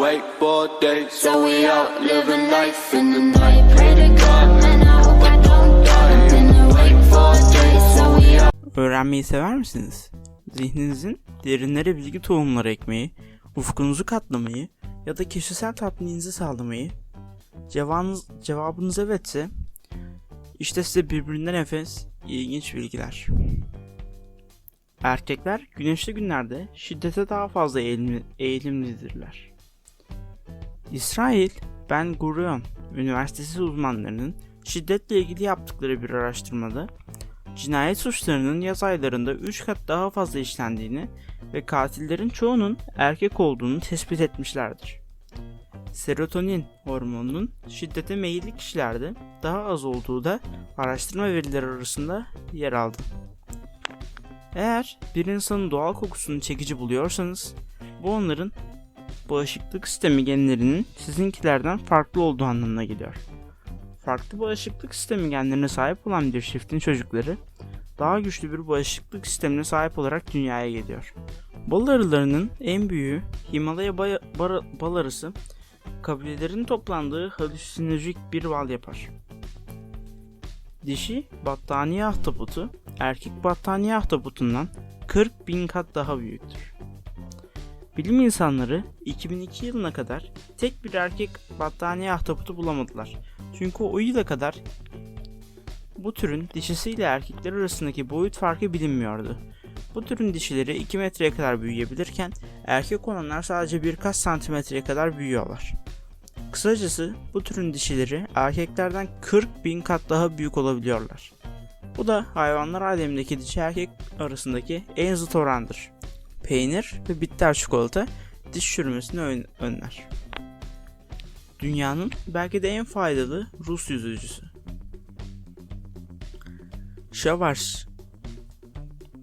wakeboard days. So we out living life in the night. Pray to God, man, I hope I don't die. I'm in the wake for days. So we out. Öğrenmeyi sever misiniz? Zihninizin derinlere bilgi tohumları ekmeyi, ufkunuzu katlamayı ya da kişisel tatmininizi sağlamayı cevabınız, cevabınız evetse işte size birbirinden nefes ilginç bilgiler. Erkekler güneşli günlerde şiddete daha fazla eğilimli, eğilimlidirler. İsrail Ben Gurion Üniversitesi uzmanlarının şiddetle ilgili yaptıkları bir araştırmada cinayet suçlarının yaz aylarında 3 kat daha fazla işlendiğini ve katillerin çoğunun erkek olduğunu tespit etmişlerdir. Serotonin hormonunun şiddete meyilli kişilerde daha az olduğu da araştırma verileri arasında yer aldı. Eğer bir insanın doğal kokusunu çekici buluyorsanız, bu onların bağışıklık sistemi genlerinin sizinkilerden farklı olduğu anlamına geliyor. Farklı bağışıklık sistemi genlerine sahip olan bir çiftin çocukları daha güçlü bir bağışıklık sistemine sahip olarak dünyaya geliyor. Bal arılarının en büyüğü Himalaya baya- bara- bal arısı kabilelerin toplandığı halüsinojik bir bal yapar. Dişi battaniye ahtapotu erkek battaniye ahtapotundan 40 bin kat daha büyüktür. Bilim insanları 2002 yılına kadar tek bir erkek battaniye ahtapotu bulamadılar. Çünkü o yıla kadar bu türün dişisiyle erkekler arasındaki boyut farkı bilinmiyordu. Bu türün dişileri 2 metreye kadar büyüyebilirken erkek olanlar sadece birkaç santimetreye kadar büyüyorlar. Kısacası bu türün dişileri erkeklerden 40 bin kat daha büyük olabiliyorlar. Bu da hayvanlar alemindeki dişi erkek arasındaki en zıt orandır. Peynir ve bitter çikolata diş çürümesini ön- önler. Dünyanın belki de en faydalı Rus yüzücüsü. Şavars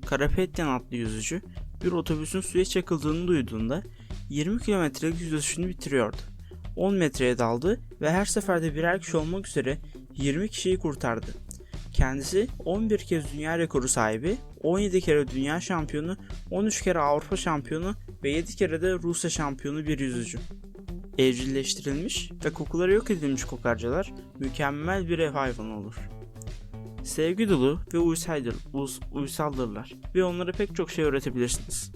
Karapetyan adlı yüzücü bir otobüsün suya çakıldığını duyduğunda 20 kilometrelik yüzüşünü bitiriyordu. 10 metreye daldı ve her seferde birer kişi olmak üzere 20 kişiyi kurtardı. Kendisi 11 kez dünya rekoru sahibi, 17 kere dünya şampiyonu, 13 kere Avrupa şampiyonu ve 7 kere de Rusya şampiyonu bir yüzücü. Evcilleştirilmiş ve kokuları yok edilmiş kokarcalar mükemmel bir ev hayvanı olur. Sevgi dolu ve uysaldır, uys- uysaldırlar ve onlara pek çok şey öğretebilirsiniz.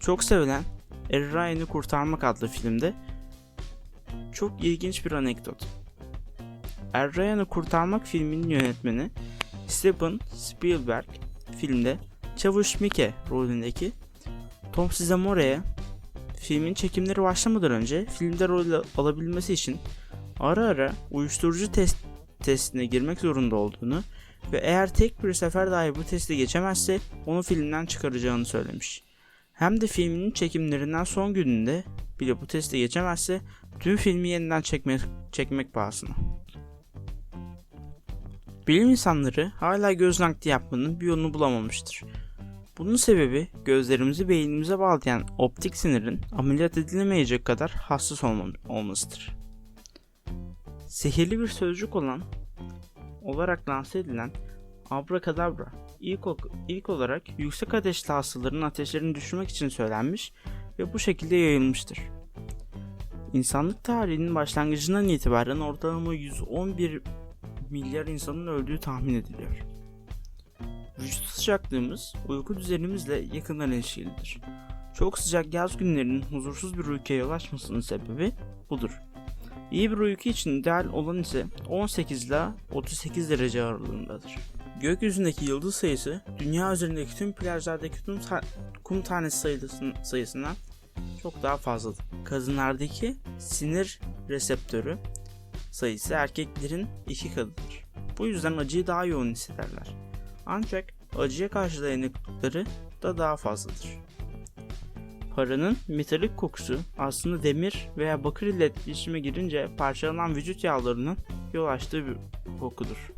Çok sevilen Er Ryan'ı Kurtarmak adlı filmde çok ilginç bir anekdot. Er Ryan'ı Kurtarmak filminin yönetmeni Steven Spielberg filmde Çavuş Mike rolündeki Tom Sizamore'ye filmin çekimleri başlamadan önce filmde rol alabilmesi için ara ara uyuşturucu test testine girmek zorunda olduğunu ve eğer tek bir sefer dahi bu testi geçemezse onu filmden çıkaracağını söylemiş. Hem de filminin çekimlerinden son gününde bile bu testi geçemezse tüm filmi yeniden çekmek, çekmek pahasına. Bilim insanları hala göz nakli yapmanın bir yolunu bulamamıştır. Bunun sebebi gözlerimizi beynimize bağlayan optik sinirin ameliyat edilemeyecek kadar hassas olmasıdır. Sihirli bir sözcük olan olarak lanse edilen abrakadabra ilk, ilk olarak yüksek ateşli hastaların ateşlerini düşürmek için söylenmiş ve bu şekilde yayılmıştır. İnsanlık tarihinin başlangıcından itibaren ortalama 111 milyar insanın öldüğü tahmin ediliyor. Vücut sıcaklığımız uyku düzenimizle yakından ilişkilidir. Çok sıcak yaz günlerinin huzursuz bir uykuya yol açmasının sebebi budur. İyi bir uyku için ideal olan ise 18 ile 38 derece aralığındadır. Gökyüzündeki yıldız sayısı dünya üzerindeki tüm plajlardaki tüm ta- kum tanesi sayısının, sayısından çok daha fazladır. Kadınlardaki sinir reseptörü sayısı erkeklerin iki katıdır. Bu yüzden acıyı daha yoğun hissederler. Ancak acıya karşı dayanıklılıkları da daha fazladır. Paranın metalik kokusu aslında demir veya bakır ile etkileşime girince parçalanan vücut yağlarının yol açtığı bir kokudur.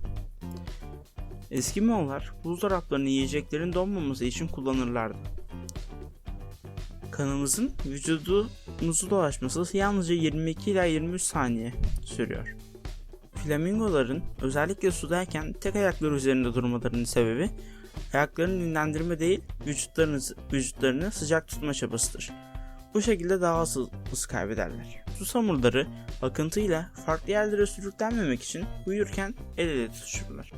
Eski Moğollar buzdolaplarını yiyeceklerin donmaması için kullanırlardı. Kanımızın vücudumuzu dolaşması yalnızca 22 ila 23 saniye sürüyor. Flamingoların özellikle sudayken tek ayakları üzerinde durmalarının sebebi ayaklarını dinlendirme değil vücutlarını, vücutlarını sıcak tutma çabasıdır. Bu şekilde daha az hız kaybederler. Susamurları akıntıyla farklı yerlere sürüklenmemek için uyurken el ele tutuşurlar.